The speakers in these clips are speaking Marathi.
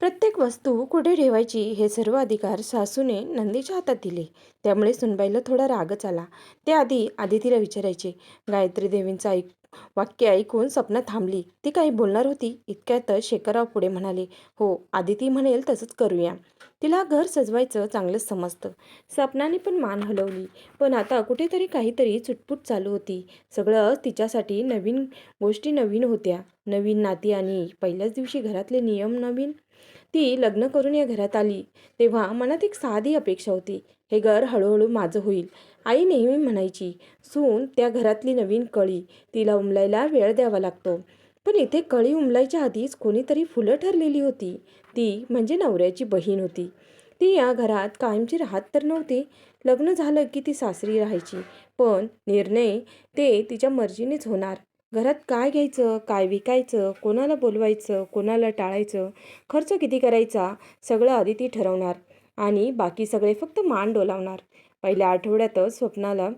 प्रत्येक वस्तू कुठे ठेवायची हे सर्व अधिकार सासूने नंदीच्या हातात दिले. त्यामुळे सुनबाईला थोडा रागच आला. ते आधी आदितीला विचारायचे. गायत्री देवींचं ऐक वाक्य ऐकून स्वप्न थांबली. ती काही बोलणार होती. इतक्यातच शेखरराव पुढे म्हणाले हो आदिती म्हणेल तसंच करूया. तिला घर सजवायचं चांगलंच समजतं. स्वप्नाने पण मान हलवली. पण आता कुठेतरी काहीतरी चुटपुट चालू होती. सगळं तिच्यासाठी नवीन गोष्टी नवीन होत्या. नवीन नाती आणि पहिल्याच दिवशी घरातले नियम नवीन ती लग्न करून या घरात आली. तेव्हा मनात एक साधी अपेक्षा होती. हे घर हळूहळू माझं होईल. आई नेहमी म्हणायची सून त्या घरातली नवीन कळी. तिला उमलायला वेळ द्यावा लागतो. पण इथे कळी उमलायच्या आधीच कोणीतरी फुलं ठरलेली होती. ती म्हणजे नवऱ्याची बहीण होती. ती या घरात कायमची राहत तर नव्हती. लग्न झालं की ती सासरी राहायची. पण निर्णय ते तिच्या मर्जीनेच होणार. घरात काय घ्यायचं काय विकायचं कोणाला बोलवायचं कोणाला टाळायचं खर्च किती करायचा सगळं आदिती ठरवणार आणि बाकी सगळे फक्त मान डोलावणार. पहिल्या आठवड्यातच स्वप्नाला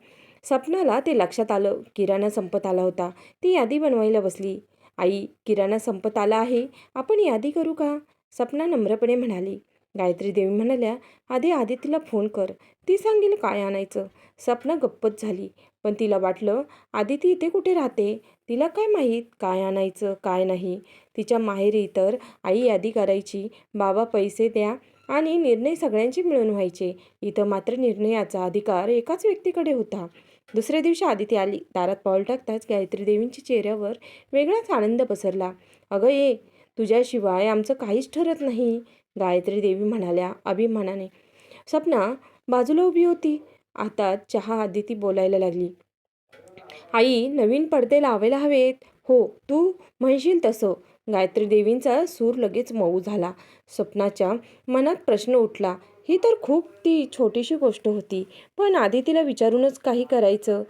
स्वप्नाला ते लक्षात आलं किराणा संपत आला होता. ती यादी बनवायला बसली. आई किराणा संपत आला आहे. आपण यादी करू का? सपना नम्रपणे म्हणाली. गायत्री देवी म्हणाल्या आधी आदितीला फोन कर. ती सांगेल काय आणायचं. सपना गप्पच झाली. पण तिला वाटलं आदिती इथे कुठे राहते? तिला काय माहीत? काय आणायचं? काय नाही? तिच्या माहेरी तर आई यादी करायची. बाबा पैसे द्या आणि निर्णय सगळ्यांचे मिळून व्हायचे. इथं मात्र निर्णयाचा अधिकार एकाच व्यक्तीकडे होता. दुसऱ्या दिवशी आदिती आली. दारात पाऊल टाकताच गायत्री देवींच्या चेहऱ्यावर वेगळाच आनंद पसरला. अगं ये तुझ्याशिवाय आमचं काहीच ठरत नाही गायत्री देवी म्हणाल्या अभिमानाने. सपना बाजूला उभी होती. आता चहा आदिती बोलायला लागली. आई नवीन पडदे लावायला हवेत. हो तू म्हणशील तसं. गायत्री देवींचा सूर लगेच मऊ झाला. स्वप्नाच्या मनात प्रश्न उठला. ही तर खूप ती छोटीशी गोष्ट होती पण आधी तिला विचारूनच काही करायचं.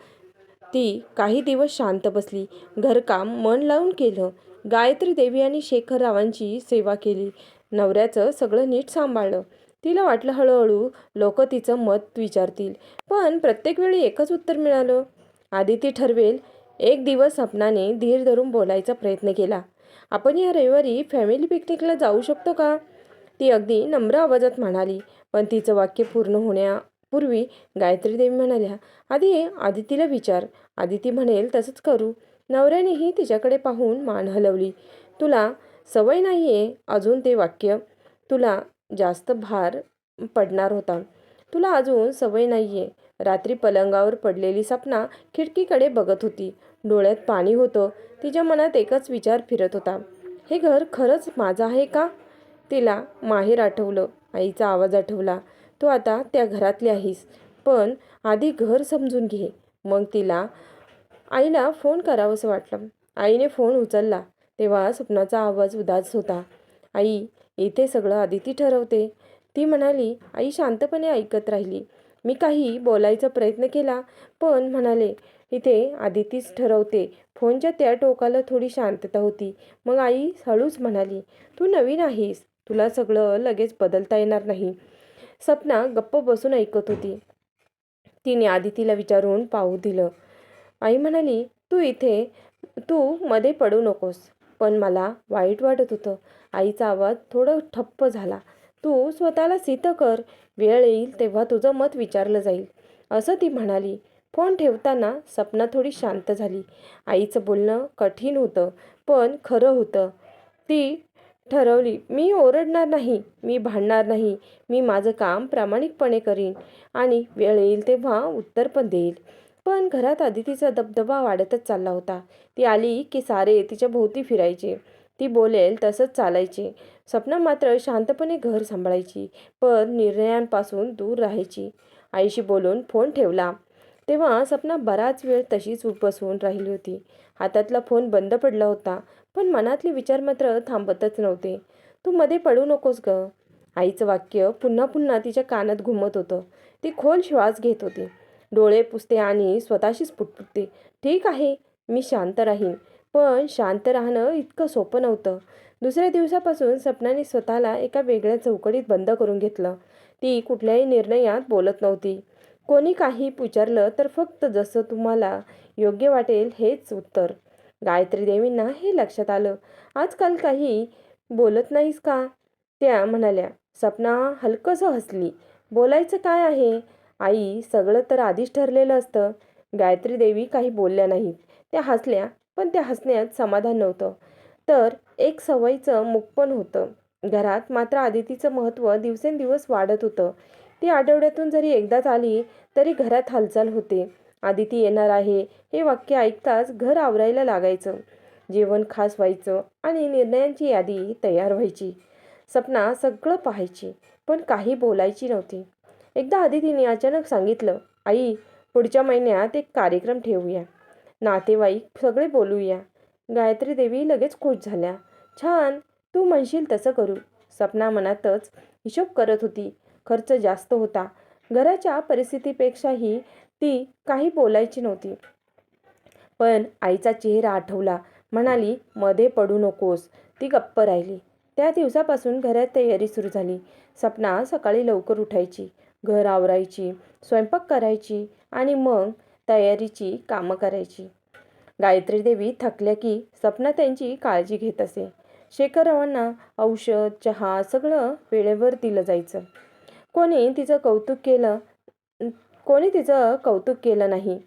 ती काही दिवस शांत बसली. घरकाम मन लावून केलं. गायत्री देवी आणि शेखररावांची सेवा केली. नवऱ्याचं सगळं नीट सांभाळलं. तिला वाटलं हळूहळू लोक तिचं मत विचारतील. पण प्रत्येक वेळी एकच उत्तर मिळालं. आदिती ठरवेल एक दिवस सपनाने धीर धरून बोलायचा प्रयत्न केला. आपण या रविवारी फॅमिली पिकनिकला जाऊ शकतो का? ती अगदी नम्र आवाजात म्हणाली. पण तिचं वाक्य पूर्ण होण्यापूर्वी गायत्री देवी म्हणाल्या आधी आदितीला विचार. आदिती म्हणेल तसंच करू. नवऱ्यानेही तिच्याकडे पाहून मान हलवली. तुला सवय नाही आहे अजून ते वाक्य? तुला जास्त भार पडणार होता. तुला अजून सवय नाही आहे रात्री पलंगावर पडलेली सपना खिडकीकडे बघत होती. डोळ्यात पाणी होतं. तिच्या मनात एकच विचार फिरत होता. हे घर खरंच माझं आहे का? तिला माहेर आठवलं. आईचा आवाज आठवला. तू आता त्या घरातली आहेस. पण आधी घर समजून घे. मग तिला आईला फोन करावंसं वाटलं. आईने फोन उचलला. तेव्हा स्वप्नाचा आवाज उदास होता. आई इथे सगळं आदिती ठरवते. ती म्हणाली आई शांतपणे ऐकत राहिली. मी काही बोलायचा प्रयत्न केला पण म्हणाले इथे आदितीच ठरवते. फोनच्या त्या टोकाला थोडी शांतता होती. मग आई हळूच म्हणाली तू नवीन आहेस. तुला सगळं लगेच बदलता येणार नाही. सपना गप्प बसून ऐकत होती. तिने आदितीला विचारून पाहू दिलं. आई म्हणाली तू इथे तू मध्ये पडू नकोस. पण मला वाईट वाटत होतं. आईचा आवाज थोडं ठप्प झाला. तू स्वतःला सिद्ध कर. वेळ येईल तेव्हा तुझं मत विचारलं जाईल. असं ती म्हणाली. फोन ठेवताना सपना थोडी शांत झाली. आईचं बोलणं कठीण होतं पण खरं होतं. ती ठरवली मी ओरडणार नाही. मी भांडणार नाही. मी माझं काम प्रामाणिकपणे करीन आणि वेळ येईल तेव्हा उत्तर पण देईल. पण घरात आदितीचा दबदबा वाढतच चालला होता. ती आली की सारे तिच्या भोवती फिरायचे. ती बोलेल तसंच चालायची. सपना मात्र शांतपणे घर सांभाळायची पण निर्णयांपासून दूर राहायची. आईशी बोलून फोन ठेवला. तेव्हा सपना बराच वेळ तशीच बसून राहिली होती. हातातला फोन बंद पडला होता पण मनातले विचार मात्र थांबतच नव्हते. तू मध्ये पडू नकोस ग. आईचं वाक्य पुन्हा पुन्हा तिच्या कानात घुमत होतं. ती खोल श्वास घेत होती. डोळे पुसते आणि स्वतःशीच पुटपुटते. ठीक आहे मी शांत राहीन. पण शांत राहणं इतकं सोपं नव्हतं. दुसऱ्या दिवसापासून सपनाने स्वतःला एका वेगळ्या चौकडीत बंद करून घेतलं. ती कुठल्याही निर्णयात बोलत नव्हती. कोणी काही विचारलं तर फक्त जसं तुम्हाला योग्य वाटेल हेच उत्तर. गायत्री देवींना हे लक्षात आलं. आजकाल काही बोलत नाहीस का? त्या म्हणाल्या सपना हलकंसं हसली. बोलायचं काय आहे? आई सगळं तर आधीच ठरलेलं असतं. गायत्री देवी काही बोलल्या नाहीत. त्या हसल्या पण त्या हसण्यात समाधान नव्हतं. तर एक सवयीचं मुख पण होतं. घरात मात्र आदितीचं महत्त्व दिवसेंदिवस वाढत होतं. ती आठवड्यातून जरी एकदाच आली तरी घरात हालचाल होते. आदिती येणार आहे हे वाक्य ऐकताच घर आवरायला लागायचं. जेवण खास व्हायचं आणि निर्णयांची यादी तयार व्हायची. सपना सगळं पाहायची पण काही बोलायची नव्हती. एकदा आदितीने अचानक सांगितलं आई पुढच्या महिन्यात एक कार्यक्रम ठेवूया. नातेवाईक सगळे बोलूया. गायत्री देवी लगेच खुश झाल्या. छान तू म्हणशील तसं करू. सपना मनातच हिशोब करत होती. खर्च जास्त होता. घराच्या परिस्थितीपेक्षाही ती काही बोलायची नव्हती. पण आईचा चेहरा आठवला. म्हणाली मध्ये पडू नकोस. ती गप्प राहिली. त्या दिवसापासून घरात तयारी सुरू झाली. सपना सकाळी लवकर उठायची. घर आवरायची स्वयंपाक करायची आणि मग तयारीची कामं करायची. गायत्री देवी थकल्या की सपना त्यांची काळजी घेत असे. शेखररावांना औषध चहा सगळं वेळेवर दिलं जायचं. कोणी तिचं कौतुक केलं कोणी तिचं कौतुक केलं नाही.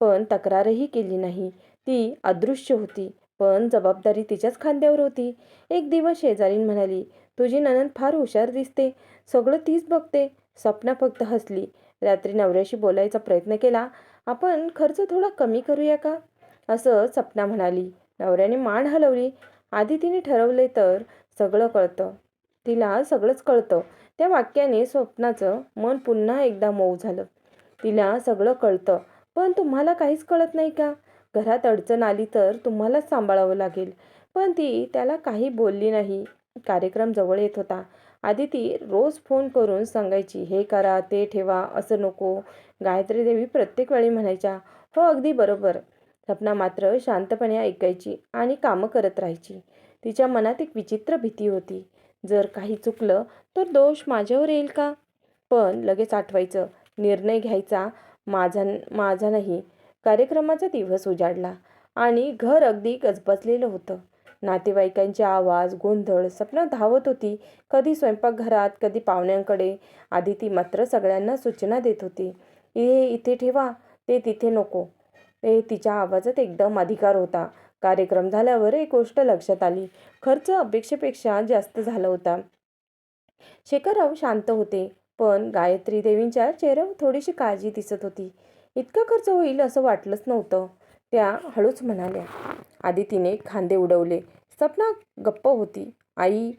पण तक्रारही केली नाही. ती अदृश्य होती. पण जबाबदारी तिच्याच खांद्यावर होती. एक दिवस शेजारीन म्हणाली तुझी ननंद फार हुशार दिसते. सगळं तीच बघते. सपना फक्त हसली. रात्री नवऱ्याशी बोलायचा प्रयत्न केला. आपण खर्च थोडा कमी करूया का? असं सपना म्हणाली. नवऱ्याने मान हलवली. आधी तिने ठरवले तर सगळं कळतं. तिला सगळंच कळतं. त्या वाक्याने स्वप्नाचं मन पुन्हा एकदा मऊ झालं. तिला सगळं कळतं. पण तुम्हाला काहीच कळत नाही का? घरात अडचण आली तर तुम्हालाच सांभाळावं लागेल. पण ती त्याला काही बोलली नाही. कार्यक्रम जवळ येत होता. आधी ती रोज फोन करून सांगायची हे करा ते ठेवा असं नको. गायत्री देवी प्रत्येक वेळी म्हणायच्या हो अगदी बरोबर. सपना मात्र शांतपणे ऐकायची आणि कामं करत राहायची. तिच्या मनात एक विचित्र भीती होती. जर काही चुकलं तर दोष माझ्यावर येईल का? पण लगेच आठवायचं निर्णय घ्यायचा माझा माझा नाही. कार्यक्रमाचा दिवस उजाडला आणि घर अगदी गजबजलेलं होतं. नातेवाईकांचे आवाज गोंधळ सपना धावत होती. कधी स्वयंपाकघरात कधी पाहुण्यांकडे. आधी ती मात्र सगळ्यांना सूचना देत होती. हे इथे ठेवा. ते तिथे नको. हे तिच्या आवाजात एकदम अधिकार होता. कार्यक्रम झाल्यावर एक गोष्ट लक्षात आली. खर्च अपेक्षेपेक्षा जास्त झाला होता. शेखरराव शांत होते. पण गायत्री देवींच्या चेहऱ्यावर थोडीशी काळजी दिसत होती. इतका खर्च होईल असं वाटलंच नव्हतं. त्या हळूच म्हणाल्या आधी तिने खांदे उडवले. सपना गप्प होती. आई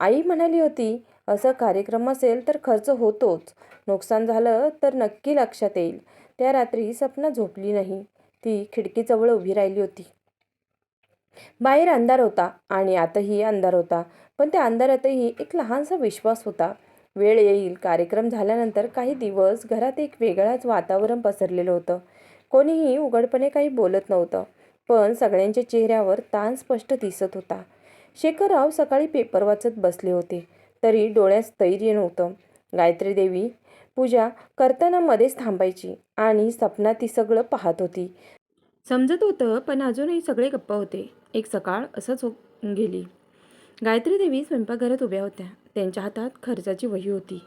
आई म्हणाली होती असं कार्यक्रम असेल तर खर्च होतोच. नुकसान झालं तर नक्की लक्षात येईल. त्या रात्री सपना झोपली नाही. ती खिडकीजवळ उभी राहिली होती. बाहेर अंधार होता आणि आतही अंधार होता पण त्या अंधारातही एक लहानसा विश्वास होता. वेळ येईल कार्यक्रम झाल्यानंतर काही दिवस घरात एक वेगळाच वातावरण पसरलेलं होतं. कोणीही उघडपणे काही बोलत नव्हतं पण सगळ्यांच्या चेहऱ्यावर ताण स्पष्ट दिसत होता. शेखरराव सकाळी पेपर वाचत बसले होते तरी डोळ्यात स्थैर्य नव्हतं. गायत्री देवी पूजा करताना मध्येच थांबायची आणि सपना ती सगळं पाहत होती. समजत होतं पण अजूनही सगळे गप्पा होते. एक सकाळ असंच गेली. गायत्री देवी स्वयंपाकघरात उभ्या होत्या. त्यांच्या हातात खर्चाची वही होती.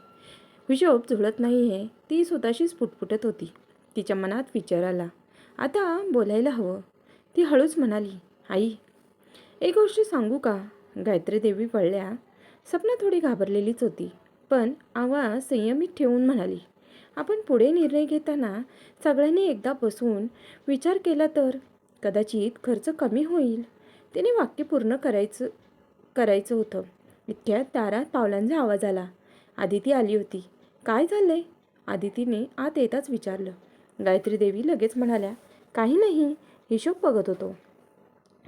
हिशोब जुळत नाही आहे ती स्वतःशीच फुटफुटत होती. तिच्या मनात विचार आला. आता बोलायला हवं. ती हळूच म्हणाली आई एक गोष्ट सांगू का? गायत्री देवी वळल्या सपना थोडी घाबरलेलीच होती पण आवाज संयमित ठेवून म्हणाली आपण पुढे निर्णय घेताना सगळ्यांनी एकदा बसून विचार केला तर? कदाचित खर्च कमी होईल. तिने वाक्य पूर्ण करायचं करायचं होतं. इतक्यात दारात पावलांचा आवाज आला. आदिती आली होती. काय झालंय? आदितीने आत येताच विचारलं. गायत्री देवी लगेच म्हणाल्या काही नाही हिशोब बघत होतो.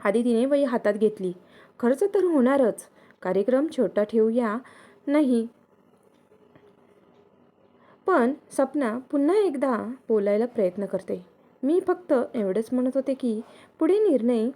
आदितीने वही हातात घेतली. खर्च तर होणारच. कार्यक्रम छोटा ठेवूया नाही. पण सपना पुन्हा एकदा बोलायला प्रयत्न करते. मी फक्त एवढंच म्हणत होते की पुढे निर्णय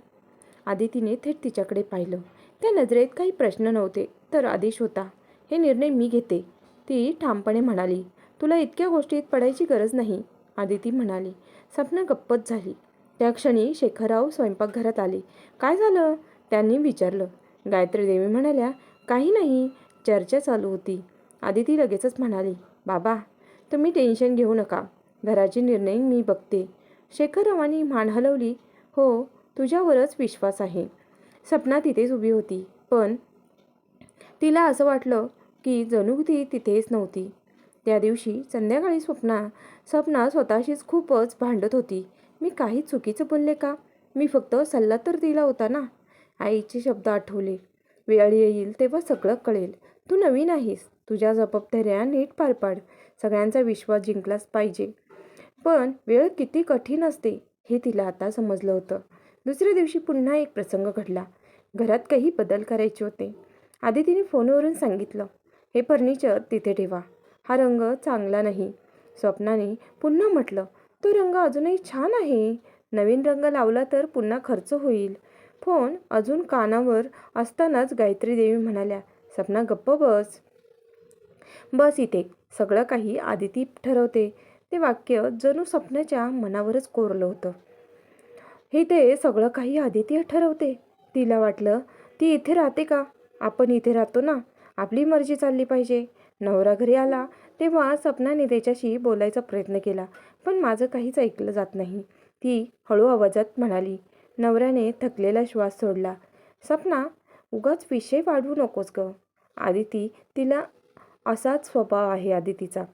आदितीने थेट तिच्याकडे पाहिलं. त्या नजरेत काही प्रश्न नव्हते तर आदेश होता हे निर्णय मी घेते. ती ठामपणे म्हणाली तुला इतक्या गोष्टीत पडायची गरज नाही. आदिती म्हणाली सपना गप्पच झाली. त्या क्षणी शेखरराव स्वयंपाकघरात आले. काय झालं? त्यांनी विचारलं. गायत्री देवी म्हणाल्या काही नाही चर्चा चालू होती. आदिती लगेचच म्हणाली बाबा तुम्ही टेन्शन घेऊ नका. घराचे निर्णय मी बघते. शेखररावांनी मान हलवली हो तुझ्यावरच विश्वास आहे. सपना तिथेच उभी होती. पण तिला असं वाटलं की जणू ती तिथेच नव्हती. त्या दिवशी संध्याकाळी स्वप्ना सपना स्वतःशीच खूपच भांडत होती. मी काही चुकीचं बोलले का? मी फक्त सल्ला तर दिला होता ना? आईचे शब्द आठवले. वेळ येईल तेव्हा सगळं कळेल. तू नवीन आहेस. तुझ्या जबाबदाऱ्या नीट पार पाड. सगळ्यांचा विश्वास जिंकलाच पाहिजे. पण वेळ किती कठीण असते हे तिला आता समजलं होतं. दुसऱ्या दिवशी पुन्हा एक प्रसंग घडला. घरात काही बदल करायचे होते. आधी तिने फोनवरून सांगितलं हे फर्निचर तिथे ठेवा. हा रंग चांगला नाही. स्वप्नाने पुन्हा म्हटलं तो रंग अजूनही छान आहे. नवीन रंग लावला तर पुन्हा खर्च होईल फोन अजून कानावर असतानाच गायत्री देवी म्हणाल्या सपना गप्प बस. बस इथे. सगळं काही आदिती ठरवते ते वाक्य जणू स्वप्नाच्या मनावरच कोरलं होतं. हे ते सगळं काही आदिती ठरवते. तिला वाटलं ती इथे राहते का? आपण इथे राहतो ना. आपली मर्जी चालली पाहिजे. नवरा घरी आला तेव्हा सपनाने त्याच्याशी बोलायचा प्रयत्न केला पण माझं काहीच ऐकलं जात नाही. ती हळू आवाजात म्हणाली नवऱ्याने थकलेला श्वास सोडला. सपना उगाच विषय वाढवू नकोस ग. आदिती तिला असाच स्वभाव आहे आदितीचा.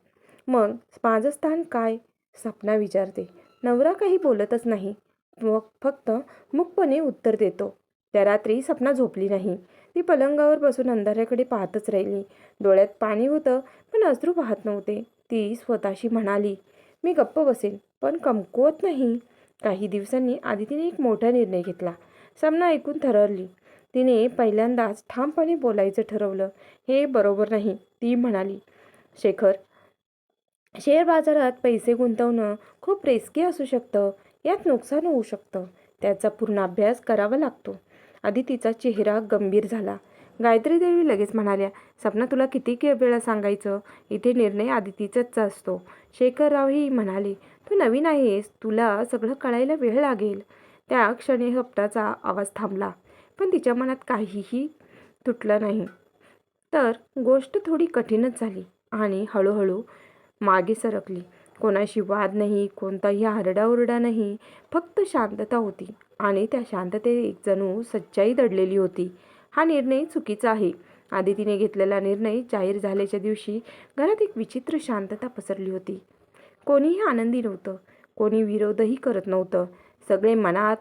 मग माझं स्थान काय? सपना विचारते. नवरा काही बोलतच नाही. मग फक्त मुकपणे उत्तर देतो. त्या रात्री सपना झोपली नाही. ती पलंगावर बसून अंधाऱ्याकडे पाहतच राहिली. डोळ्यात पाणी होतं पण अश्रू पाहत नव्हते. ती स्वतःशी म्हणाली मी गप्प बसेल पण कमकुवत नाही. काही दिवसांनी आदितीने एक मोठा निर्णय घेतला. सामना ऐकून थररली. तिने पहिल्यांदाच ठामपणे बोलायचं ठरवलं. हे बरोबर नाही ती म्हणाली. शेखर शेअर बाजारात पैसे गुंतवणं खूप रिस्की असू शकतं. यात नुकसान होऊ शकतं. त्याचा पूर्ण अभ्यास करावा लागतो. आधी तिचा चेहरा गंभीर झाला. गायत्री देवी लगेच म्हणाल्या सपना तुला किती के वेळा सांगायचं? इथे निर्णय आदितीचाच असतो. शेखररावही म्हणाले तू नवीन आहेस तुला सगळं कळायला वेळ लागेल. त्या क्षणी हप्ताचा आवाज थांबला पण तिच्या मनात काहीही तुटलं नाही. तर गोष्ट थोडी कठीणच झाली आणि हळूहळू मागे सरकली. कोणाशी वाद नाही कोणताही आरडाओरडा नाही फक्त शांतता होती. आणि त्या शांततेत एक जणू सच्चाई दडलेली होती. हा निर्णय चुकीचा आहे. आदितीने घेतलेला निर्णय जाहीर झाल्याच्या दिवशी घरात एक विचित्र शांतता पसरली होती. कोणीही आनंदी नव्हतं. कोणी विरोधही करत नव्हतं. सगळे मनात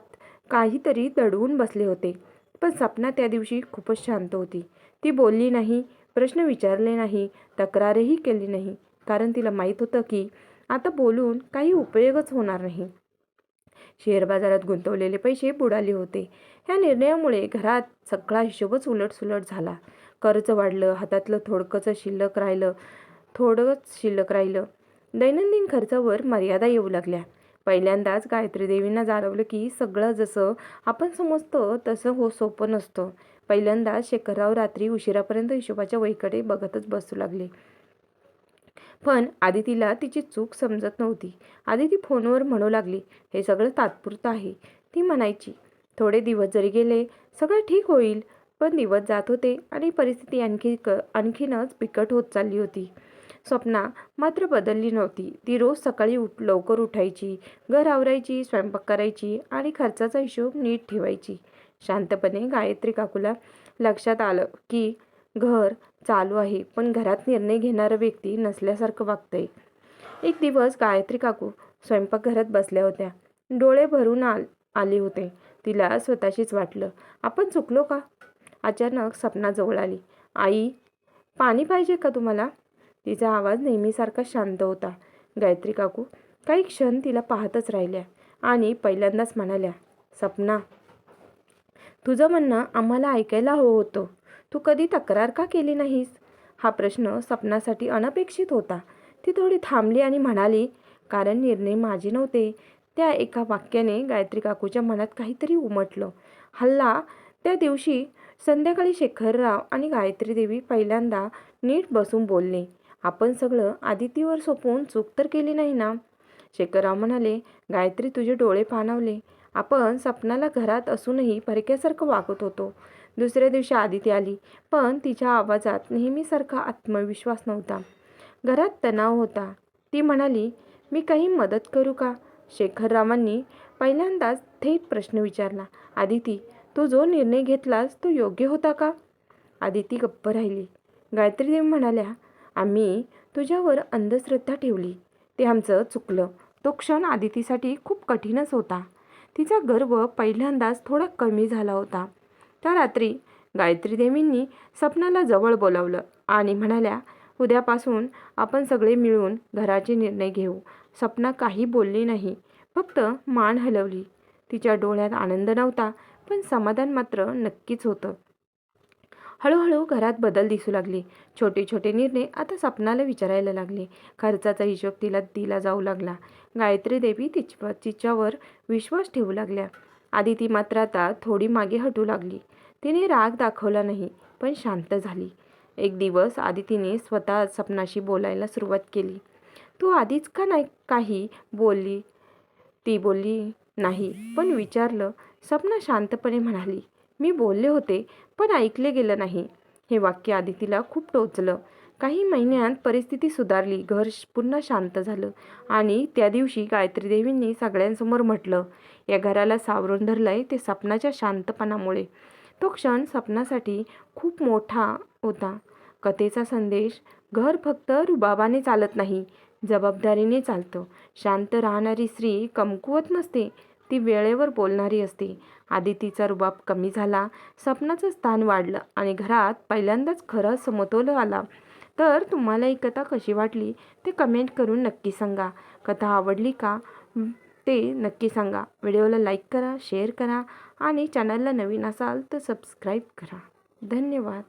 काहीतरी दडवून बसले होते. पण सपना त्या दिवशी खूपच शांत होती. ती बोलली नाही प्रश्न विचारले नाही तक्रारही केली नाही. कारण तिला माहीत होतं की आता बोलून काही उपयोगच होणार नाही. शेअर बाजारात गुंतवलेले पैसे बुडाले होते. ह्या निर्णयामुळे घरात सगळा हिशोबच उलटसुलट झाला. कर्ज वाढलं हातातलं थोडकंच शिल्लक राहिलं थोडंच शिल्लक राहिलं. दैनंदिन खर्चावर मर्यादा येऊ लागल्या. पहिल्यांदाच गायत्री देवींना जाणवलं की सगळं जसं आपण समजतो तसं हो सोपं नसतं. पहिल्यांदाच शेखरराव रात्री उशिरापर्यंत हिशोबाच्या वहीकडे बघतच बसू लागले. पण आदितीला तिची चूक समजत नव्हती. आदिती फोनवर म्हणू लागली हे सगळं तात्पुरतं आहे. ती म्हणायची थोडे दिवस जरी गेले सगळं ठीक होईल. पण दिवस जात होते आणि परिस्थिती आणखी क आणखीनच बिकट होत चालली होती. स्वप्ना मात्र बदलली नव्हती. ती रोज सकाळी उठ लवकर उठायची घर आवरायची स्वयंपाक करायची आणि खर्चाचा हिशोब नीट ठेवायची. शांतपणे गायत्री काकूला लक्षात आलं की घर चालू आहे. पण घरात निर्णय घेणारा व्यक्ती नसल्यासारखं वागतंय. एक दिवस गायत्री काकू स्वयंपाकघरात बसल्या होत्या. डोळे भरून आल आले होते. तिला स्वतःशीच वाटलं आपण चुकलो का? अचानक सपना जवळ आली. आई पाणी पाहिजे का तुम्हाला? तिचा आवाज नेहमीसारखा शांत होता. गायत्री काकू काही क्षण तिला पाहतच राहिल्या आणि पहिल्यांदाच म्हणाल्या सपना तुझं म्हणणं आम्हाला ऐकायला हवं होतं. तू कधी तक्रार का केली नाहीस? हा प्रश्न सपनासाठी अनपेक्षित होता. ती थोडी थांबली आणि म्हणाली कारण निर्णय माझे नव्हते. त्या एका वाक्याने गायत्री काकूच्या मनात काहीतरी उमटलं. हल्ला त्या दिवशी संध्याकाळी शेखरराव आणि गायत्री देवी पहिल्यांदा नीट बसून बोलले. आपण सगळं आदितीवर सोपवून चूक तर केली नाही ना? शेखरराव म्हणाले गायत्री तुझे डोळे पाणावले. आपण सपनाला घरात असूनही परक्यासारखं वागत होतो. दुसऱ्या दिवशी आदिती आली. पण तिच्या आवाजात नेहमीसारखा आत्मविश्वास नव्हता. घरात तणाव होता. ती म्हणाली मी काही मदत करू का? शेखररावांनी पहिल्यांदाच थेट प्रश्न विचारला. आदिती तू जो निर्णय घेतलास तो योग्य होता का? आदिती गप्प राहिली. गायत्रीदेव म्हणाल्या आम्ही तुझ्यावर अंधश्रद्धा ठेवली. ते आमचं चुकलं. तो क्षण आदितीसाठी खूप कठीणच होता. तिचा गर्व पहिल्यांदाच थोडा कमी झाला होता. त्या रात्री गायत्री देवींनी सपनाला जवळ बोलावलं आणि म्हणाल्या उद्यापासून आपण सगळे मिळून घराचे निर्णय घेऊ. सपना काही बोलली नाही फक्त मान हलवली. तिच्या डोळ्यात आनंद नव्हता पण समाधान मात्र नक्कीच होतं. हळूहळू घरात बदल दिसू लागले. छोटे छोटे निर्णय आता सपनाला विचारायला लागले. खर्चाचा हिशोब तिला दिला जाऊ लागला. गायत्री देवी तिच तिच्यावर विश्वास ठेवू लागल्या. आदिती मात्र आता थोडी मागे हटू लागली. तिने राग दाखवला नाही पण शांत झाली. एक दिवस आदितीने स्वतः सपनाशी बोलायला सुरुवात केली. तू आधीच का नाही काही बोलली ती बोलली नाही पण विचारलं. सपना शांतपणे म्हणाली मी बोलले होते पण ऐकले गेलं नाही हे वाक्य आदितीला खूप टोचलं. काही महिन्यांत परिस्थिती सुधारली घर पुन्हा शांत झालं आणि त्या दिवशी गायत्री देवींनी सगळ्यांसमोर म्हटलं या घराला सावरून धरलंय ते सपनाच्या शांतपणामुळे. तो क्षण सपनासाठी खूप मोठा होता. कथेचा संदेश घर फक्त रुबाबाने चालत नाही जबाबदारीने चालतं. शांत राहणारी स्त्री कमकुवत नसते ती वेळेवर बोलणारी असते. आदितीचा रुबाब कमी झाला सपनाचं स्थान वाढलं आणि घरात पहिल्यांदाच खरं समतोल आला. तर तुम्हाला ही कथा कशी वाटली ते कमेंट करून नक्की सांगा. कथा आवडली का? ते नक्की सांगा. व्हिडिओला लाईक करा शेअर करा आणि चॅनलला नवीन असाल तर सबस्क्राईब करा. धन्यवाद.